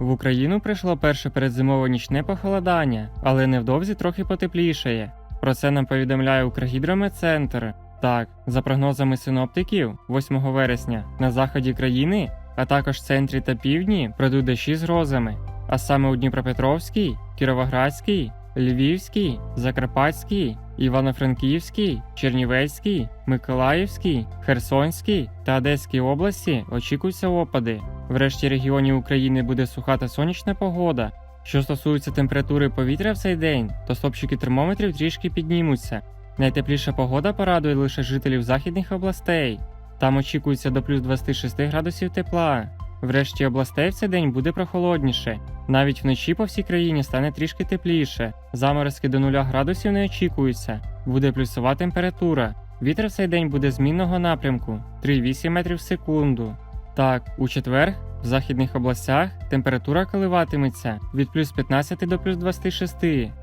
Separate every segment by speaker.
Speaker 1: В Україну прийшло перше передзимове нічне похолодання, але невдовзі трохи потеплішає. Про це нам повідомляє Укргідрометцентр. Так, за прогнозами синоптиків, 8 вересня на заході країни, а також центрі та півдні пройдуть дощі з грозами, а саме у Дніпропетровській, Кіровоградській, Львівській, Закарпатській, Івано-Франківській, Чернівецькій, Миколаївській, Херсонській та Одеській області очікуються опади. В решті регіонів України буде суха та сонячна погода. Що стосується температури повітря в цей день, то стопчики термометрів трішки піднімуться. Найтепліша погода порадує лише жителів західних областей. Там очікується до плюс 26 градусів тепла. В решті областей в цей день буде прохолодніше. Навіть вночі по всій країні стане трішки тепліше. Заморозки до 0 градусів не очікуються. Буде плюсова температура. Вітер в цей день буде змінного напрямку 3,8 метрів в секунду. Так, у четвер в західних областях температура коливатиметься від плюс 15 до плюс 26,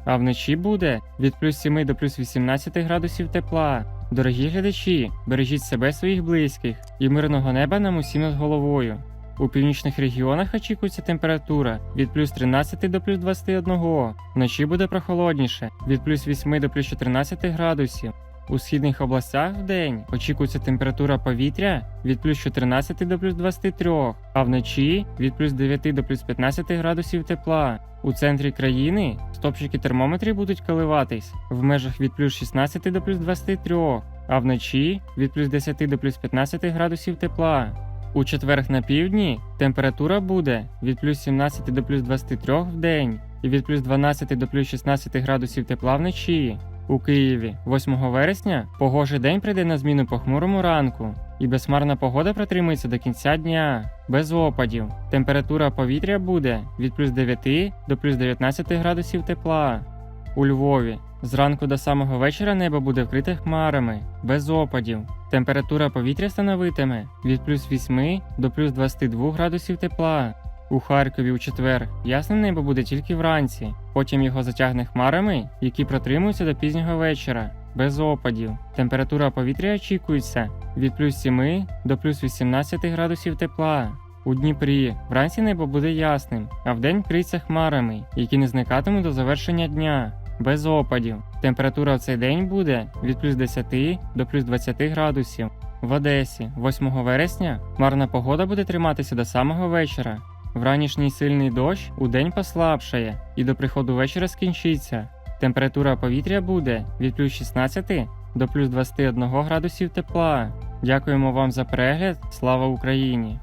Speaker 1: а вночі буде від плюс 7 до плюс 18 градусів тепла. Дорогі глядачі, бережіть себе своїх близьких і мирного неба нам усім над головою. У північних регіонах очікується температура від плюс 13 до плюс 21, вночі буде прохолодніше від плюс 8 до плюс 14 градусів. У східних областях в день очікується температура повітря від плюс 14 до плюс 23, а вночі від плюс 9 до плюс 15 градусів тепла. У центрі країни стопчики термометрів будуть коливатись в межах від плюс 16 до плюс 23, а вночі від плюс 10 до плюс 15 градусів тепла. У четверг на півдні температура буде від плюс 17 до плюс 23 в день і від плюс 12 до плюс 16 градусів тепла вночі. У Києві 8 вересня погожий день прийде на зміну похмурому ранку, і безхмарна погода протримується до кінця дня, без опадів. Температура повітря буде від плюс 9 до плюс 19 градусів тепла. У Львові зранку до самого вечора небо буде вкрите хмарами, без опадів. Температура повітря становитиме від плюс 8 до плюс 22 градусів тепла. У Харкові у четвер ясне небо буде тільки вранці, потім його затягне хмарами, які протримуються до пізнього вечора, без опадів. Температура повітря очікується від плюс 7 до плюс 18 градусів тепла. У Дніпрі вранці небо буде ясним, а вдень вкриється хмарами, які не зникатимуть до завершення дня, без опадів. Температура в цей день буде від плюс 10 до плюс 20 градусів. В Одесі 8 вересня хмарна погода буде триматися до самого вечора. Вранішній сильний дощ у день послабшає і до приходу вечора скінчиться. Температура повітря буде від плюс 16 до плюс 21 градусів тепла. Дякуємо вам за перегляд. Слава Україні!